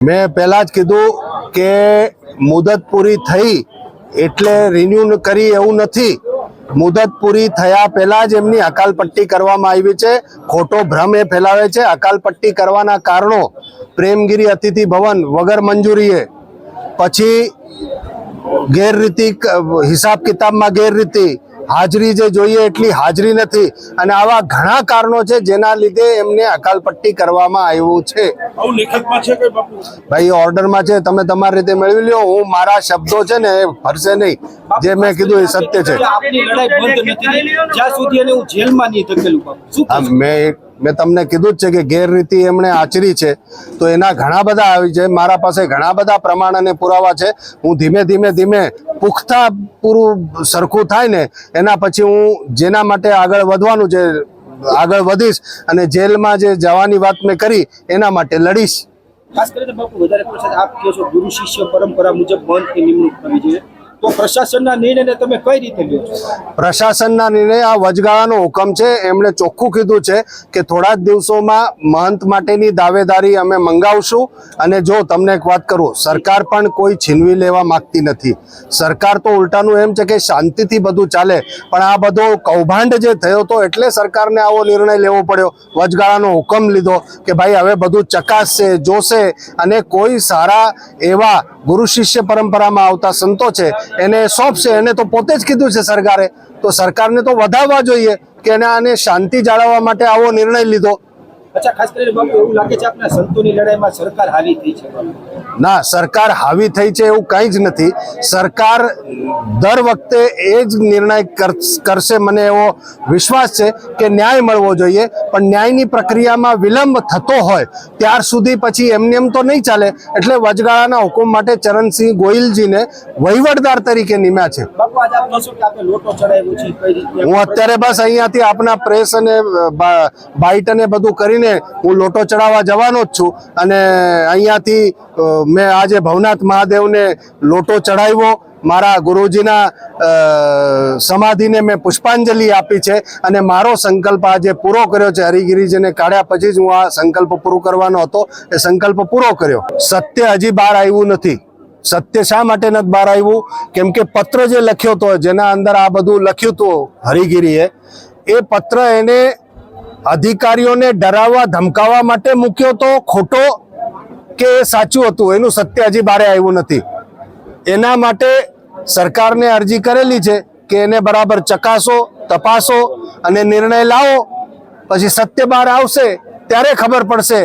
મેં પહેલા જ કીધું કે મુદત પૂરી થઈ એટલે રિન્યુ કરી એવું નથી. મુદત પૂરી થયા પહેલા જ એમની અકાલપટ્ટી કરવામાં આવી છે. ખોટો ભ્રમ એ ફેલાવે છે. અકાલપટ્ટી કરવાના કારણો પ્રેમગીરી અતિથિ ભવન વગર મંજૂરીએ. પછી ગેરરીતિ હિસાબ કિતાબમાં ગેરરીતિ હાજરી જે જોઈએ એટલી હાજરી નથી. અને આવા ઘણા કારણો છે જેના લીધે એમને અકાલપટ્ટી કરવામાં આવ્યું છે. ભાઈ ઓર્ડરમાં છે તમે તમારી રીતે મેળવી લ્યો. હું મારા શબ્દો છે ને એ ફરશે નહીં. જે મેં કીધું એ સત્ય છે? મેં મેં તમને કીધું જ છે કે ગેરરીતિ એમણે આચરી છે. તો એના ઘણા બધા આવી છે. મારા પાસે ઘણા બધા પ્રમાણ અને પુરાવા છે. હું ધીમે ધીમે ધીમે પુખ્તા પૂરું સરખું થાય ને, એના પછી હું જેના માટે આગળ વધવાનું છે, આગળ વધીશ અને જેલમાં જે જવાની વાત મેં કરી, એના માટે લડીશ. ખાસ કરીને બાપુ, વધારે પ્રસાદ આપ કહો છો ગુરુ શિષ્ય પરંપરા મુજબ બંધની નિમણૂક કરવી જોઈએ. તો પ્રશાસનના નિર્ણયને તમે કઈ રીતે લ્યો પ્રશાસનના નિર્ણય આ વચગાળાનો હુકમ છે. એમણે ચોખ્ખું કીધું છે કે થોડા જ દિવસોમાં મહંત માટેની દાવેદારી અમે મંગાવશું. અને જો તમને એક વાત કરું, સરકાર પણ કોઈ છીનવી લેવા માંગતી નથી. સરકાર તો ઉલટાનું એમ છે કે શાંતિથી બધું ચાલે. પણ આ બધો કૌભાંડ જે થયો હતો એટલે સરકારને આવો નિર્ણય લેવો પડ્યો. વચગાળાનો હુકમ લીધો કે ભાઈ, હવે બધું ચકાસશે, જોશે. અને કોઈ સારા એવા ગુરુ શિષ્ય પરંપરામાં આવતા સંતો છે એને સોંપશે એને તો પોતે જ કીધું છે સરકારે. તો સરકારને તો વધાવવા જોઈએ કે એને આને શાંતિ જાળવવા માટે આવો નિર્ણય લીધો. અચ્છા ખાસ કરીને બાપુ એવું લાગે છે આપના સંતોની લડાઈમાં સરકાર હાવી થઈ છે ના સરકાર હાવી થઈ છે એવું કંઈ જ નથી. સરકાર દર વખતે એ જ નિર્ણય કરશે મને એવો વિશ્વાસ છે કે ન્યાય મળવો જોઈએ. પણ ન્યાયની પ્રક્રિયામાં વિલંબ થતો હોય ત્યાર સુધી પછી એમને એમ તો નહીં ચાલે. એટલે વચગાળાના હુકમ માટે ચરણસિંહ ગોહિલજીને વહીવટદાર તરીકે નિમ્યા છે. હું અત્યારે બસ અહીંયાથી આપના પ્રેસ અને બાઇટ અને બધું કરીને હું લોટો ચડાવવા જવાનો જ છું. અને અહીંયાથી મેં આજે ભવનાથ મહાદેવને લોટો ચડાવ્યો. મારા ગુરુજીના સમાધિને મેં પુષ્પાંજલિ આપી છે. અને મારો સંકલ્પ આજે પૂરો કર્યો છે. હરિગીરીજીને કાઢ્યા પછી જ હું આ સંકલ્પ પૂરો કરવાનો હતો. એ સંકલ્પ પૂરો કર્યો. સત્ય હજી બહાર આવ્યું નથી. સત્ય શા માટે નથી બહાર આવ્યું? કેમ કે પત્ર જે લખ્યો હતો જેના અંદર આ બધું લખ્યું હતું હરિગીરીએ, એ પત્ર એને અધિકારીઓને ડરાવવા, ધમકાવવા માટે મૂક્યો તો ખોટો કે એ સાચું હતું? એનું સત્ય હજી બારે આવ્યું નથી. એના માટે સરકારને અરજી કરેલી છે કે એને બરાબર ચકાસો, તપાસો અને નિર્ણય લાવો. પછી સત્ય બહાર આવશે, ત્યારે ખબર પડશે.